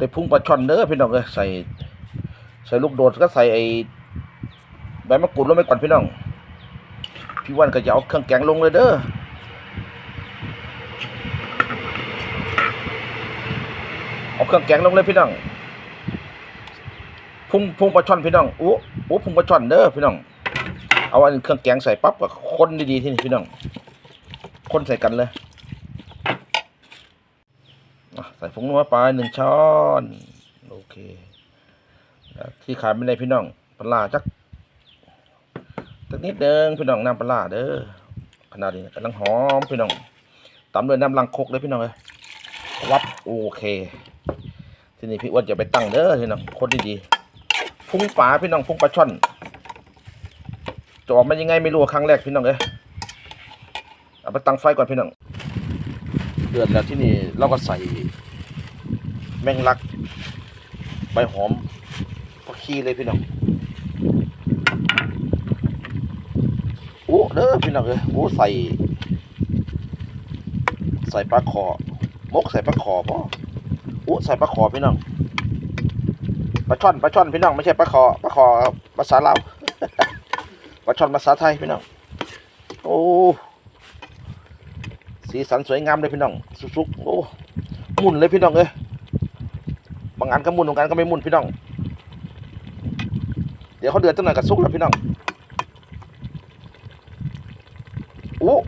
ได้พุ่งปลาช่อนเด้อพี่น้องเอ้ยใส่ ใส่ลูกโดดก็ใส่ไอ้ใบมะกรูดลงไปก่อนพี่น้อง พี่วันก็จะเอาเครื่องแกงลงเลยเด้อเอาเครื่องแกงลงเลยพี่น้องพุ่งพุ่งปลาช่อนพี่น้องอู้อู้พุ่งปลาช่อนเด้อพี่น้องเอาอันเครื่องแกงใส่ปั๊บก็คนดีๆที่นี่พี่น้องคนใส่กันเลยอะใส่ ผงนัวไปหนึ่งช้อน โอเค ที่ขาดไม่ได้พี่น้องปลาจักสักนิดเดิงพี่น้องน้ำปลาเด้อขนาดนี้กำลังหอมพี่น้องตำด้วยน้ำลังคกเลยพี่น้องเลยวับโอเค ทีนี้พี่อ้วนจะไปตั้งเด้อพี่น้องคนดีๆพุ่งปลาพี่น้องพุ่งปลาช่อนจะออกมายังไงไม่รู้ครั้งแรกพี่น้องเลยเอาไปตั้งไฟก่อนพี่น้องเดือดแล้วที่นี่เราก็ใส่ แมงลัก ใบหอมก็ขี้เลยพี่น้องโอ้เด้อพี่น้องเอ้ยโอ้ใส่ ใส่ปลาขอมกใส่ปลาขอป่ะโอ้ใส่ปลาขอพี่น้องปลาช่อนปลาช่อนพี่น้องไม่ใช่ปลาขอปลาขอภาษาลาวปลาช่อนภาษาไทยพี่น้องโอ้สีสันสวยงามเลยพี่น้องสุกๆโอ้หมุนเลยพี่น้องเอ้ย บางอันก็มุนบางอันก็ไม่มุนพี่น้อง เดี๋ยวเขาเดือดตั้งหน่อยกับซุกแล้วพี่น้องอู้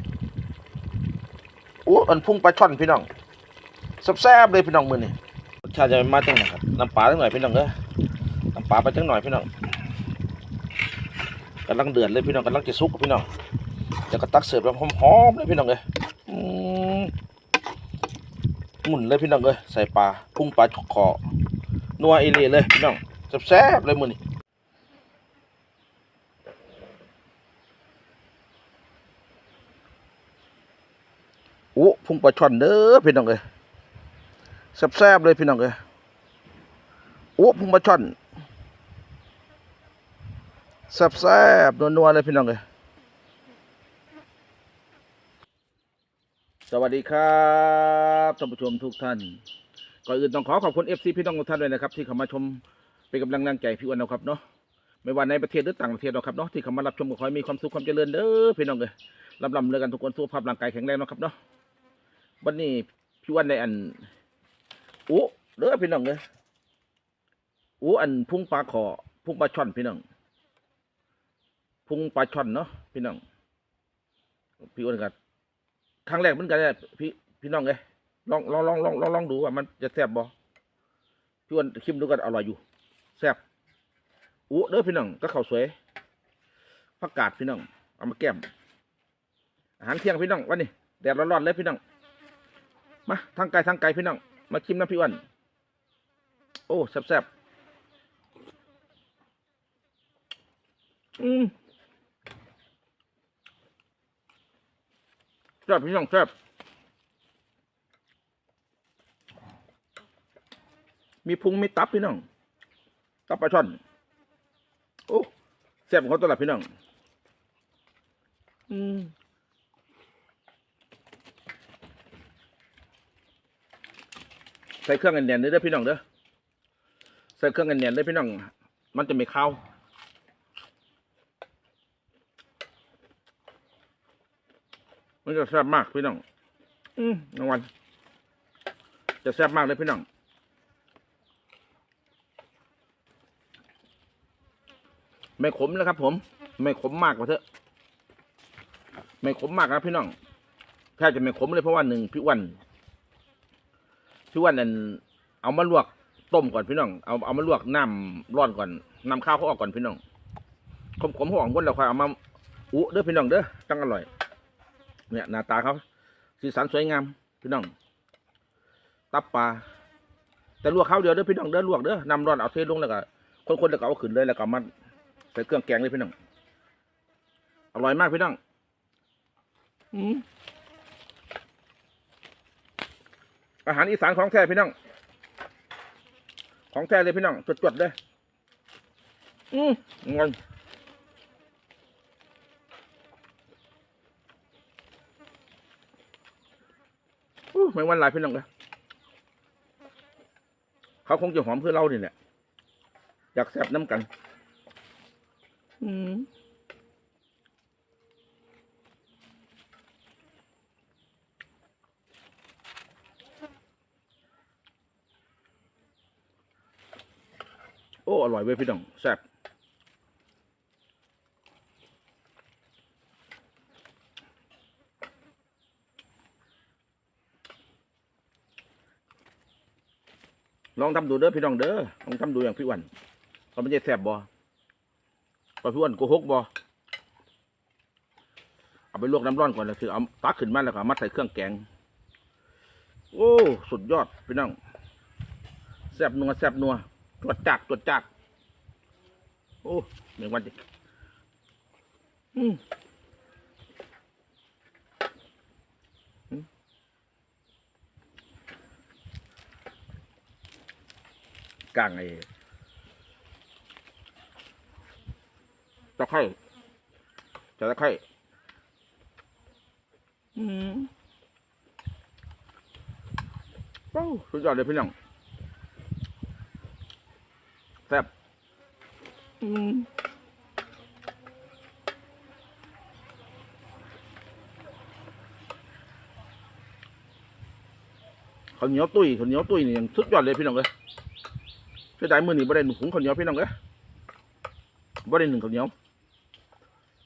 อู้อันพุ่งปลาช่อนพี่น้องแซ่บๆเลยพี่น้องมือนี่ชาจะมาตั้งหน่อยครับน้ำปลาตั้งหน่อยพี่น้องเอ้น้ำปลาไปตั้งหน่อยพี่น้องกำลังเดือดเลยพี่น้องกำลังจะซุกพี่น้องเดี๋ยวก็ตักเสิร์ฟแบบหอมๆเลยพี่น้องเอ้ยอืม หมุนเลยพี่น้องเอ้ยใส่ปลาพุ่งปลาคอนัวเอเล่เลยพี่น้องแซ่บๆเลยมือนี่โอ้พุ่งปลาช่อนเด้อพี่น้องเอ้ยแซ่บๆเลยพี่น้องเอ้ยโอ้พุ่งปลาช่อนแซ่บๆนัวๆเลยพี่น้องเอ้ย สวัสดีครับท่านผู้ชมทุกท่าน ก่อนอื่นต้องขอขอบคุณ FC พี่น้องทุกท่านด้วยนะครับ ที่เข้ามาชมเป็นกำลังแรงใจพี่อ้วนนะครับเนาะไม่ว่าในประเทศหรือต่างประเทศเราครับเนาะที่เข้ามารับชมก็ขอให้มีความสุขความเจริญเด้อพี่น้องเลยลำลำเลยกันทุกคนสุขภาพร่างกายแข็งแรงนะครับเนาะวันนี้พี่อ้วนในอันโอ้เด้อพี่น้องเลยโอ้อันพุ่งปลาขอพุ่งปลาช่อนพี่น้องพุ่งปลาช่อนเนาะพี่น้องพี่อ้วนกัน ครั้งแรกเหมือนกันเนี่ยพี่พี่น้องเลยลองลองลองลองลองลองดูว่ามันจะแซ่บบ่พี่อ้วันชิมดูก็อร่อยอยู่แซ่บอู้เด้อพี่น้องก็ข้าวสวยผักกาดพี่น้องเอามาแก้มอาหารเที่ยงพี่น้องวันนี้แดดร้อนๆเลยพี่น้องมาทางไกลทางไกลพี่น้องมาชิมน้ำพี่อ้วันโอ้แซ่บแซบอืม แซ่บพี่น้องแซ่บมีพุงมีตับพี่น้องตับปลาช่อนโอ้แซ่บของเขาตลาดพี่น้องอืมใส่เครื่องกันแน่นๆเด้อพี่น้องเด้อใส่เครื่องกันแน่นๆเด้อพี่น้อง มันจะไม่ข้าว มันจะแซ่บมากพี่น้อง อืมรางวัลจะแซ่บมากเลยพี่น้องไม่ขมนะครับ ผม ไม่ขมมากกว่าเถอะไม่ขมมากนะพี่น้องแค่จะไม่ขมเลยเพราะว่าหนึ่งพี่อ้วันพี่อ้วันนั่นเอามาลวกต้มก่อนพี่น้องเอาเอามาลวกน้ำร้อนก่อนน้ำข้าวเขาออกก่อนพี่น้องขมขมเขาออกบนแล้วค่อยเอามาอุเด้อพี่น้องเด้อตั้งอร่อย เนี่ยหน้าตาเขาสีสันสวยงามพี่น้อง ตับปลาแต่ลวกข้าวเดียวเด้อพี่น้องเด้อลวกเด้อน้ำร้อนเอาเทลงแล้วก็คนๆแล้วก็เอาขึ้นเลยแล้วก็มาใส่เครื่องแกงเลยพี่น้องอร่อยมากพี่น้องอืมอาหารอีสานของแท้พี่น้อง ของแท้เลยพี่น้องจดๆเลย อืมงอน อู้ไม่วันหลายพี่น้องเลยเขาคงจะหอมเพื่อเรานี่แหละอยากแซ่บน้ำกัน อืมโอ้ อร่อยเว้ยพี่น้องแซ่บ ลองทำดูเด้อพี่น้องเด้อลองทำดูอย่างพี่อ้วันเขาไม่ใช่แซ่บบ่พอพี่อ้วันโกหกบ่เอาไปลวกน้ำร้อนก่อนแล้วคือเอาตักขึ้นมาแล้วก็เอามาใส่เครื่องแกง โอ้สุดยอดพี่น้องแซบนัวแซบนัวตรวจจัดตรวจจัดโอ้เมื่อวันจิอืม กลางไอ้ตะไคร้จะตะไคร้อืมโอ้สุดยอดเลยพี่น้องแซ่บอืมข้าวเหนียวตุ้ยข้าวเหนียวตุ้ยนี่ยังสุดยอดเลยพี่น้องเลย เสียดายมือนี่บ่ได้หนึ่งหุงข้าวเหนียวพี่น้องเลยบ่ได้หนึ่งข้าวเหนียว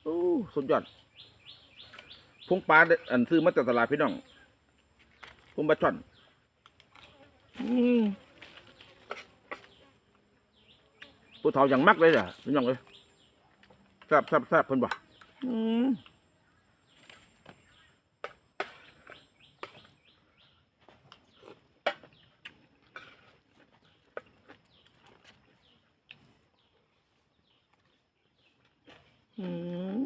โอ้สุดยอดพุงปลาอันซื้อมาจากตลาดพี่น้องพุงปลาช่อนอืมผู้เฒ่าอย่างมักเลยอะพี่น้องเลยแซ่บแซ่บแซ่บเพิ่นบ่อืม อืม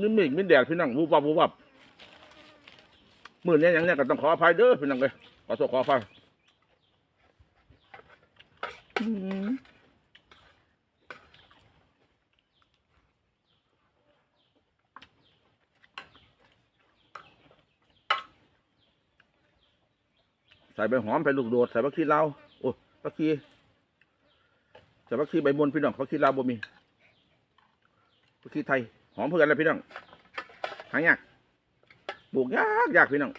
นี่มีมีแดดพี่น้องวูบวับวูบวับมื่อนี้ยยังเนี้ยก็ต้องขออภัยเด้อพี่น้องเลยขอโทษขออภัยอืม ใส่ใบหอมใส่ลูกโดดใส่ผักชีลาวโอ้ผักชีใส่ผักชีใบมนพี่น้องผักชีลาวบ่มีผักชีไทยหอมเพื่อนเลยพี่น้องหายากปลูกยากยากพี่น้อง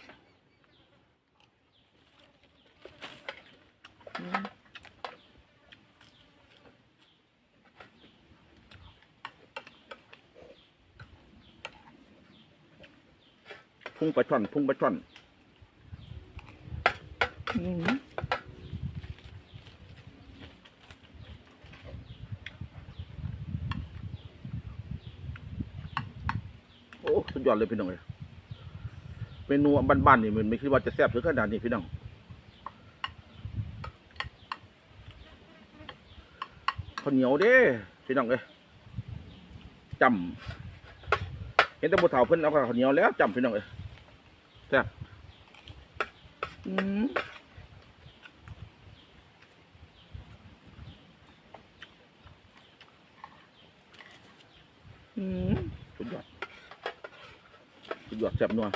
พุ่งปลาช่อนพุ่งปลาช่อน โอ้สุดยอดเลยพี่น้องเลยเมนูบ้านๆนี่มันไม่คิดว่าจะแซ่บถึงขนาดนี้พี่น้องข้าวเหนียวเด้พี่น้องเลยจำเห็นแต่บุเฒ่าเพิ่นเอาข้าวเหนียวแล้วจำพี่น้องเลยแซ่บอืม สุดยอดสุดยอดแซ่บนัว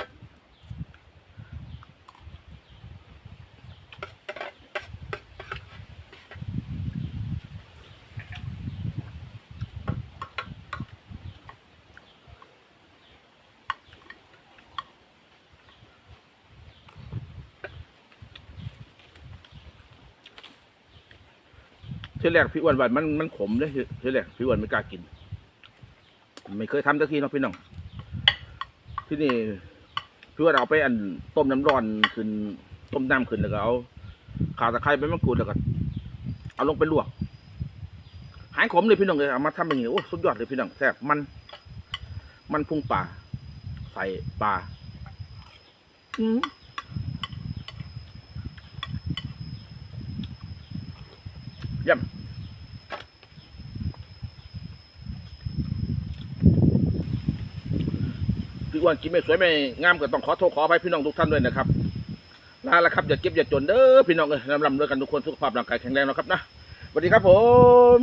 เที่อแรกพี่อ้วนว่ามันมันขมเลยเที่อแรกพี่อ้วนไม่กล้ากิน ไม่เคยทำสักทีเนาะพี่น้องที่นี่พี่อ้วนเอาไปอันต้มน้ำร้อนขึ้นต้มน้ำขึ้นแล้วก็เอาข่าตะไคร้ใบมะกรูดแล้วก็เอาลงไปลวก หายขมเลยพี่น้องเลยเอามาทำอย่างนี้โอ้สุดยอดเลยพี่น้องแซ่บมัน มันพุ่งป่า ใส่ปลาอืมยี่ยม พี่อ้ วนกินไม่สวยไม่งามก็ต้องขอโทษขออภัยพี่น้องทุกท่านด้วยนะครับลาละครับอย่าเก็บอย่าจนเด้อพี่น้องเอ้ยลำลำเลิกกันทุกคนสุขภาพร่างกายแข็งแรงนะครับนะสวัสดีครับผม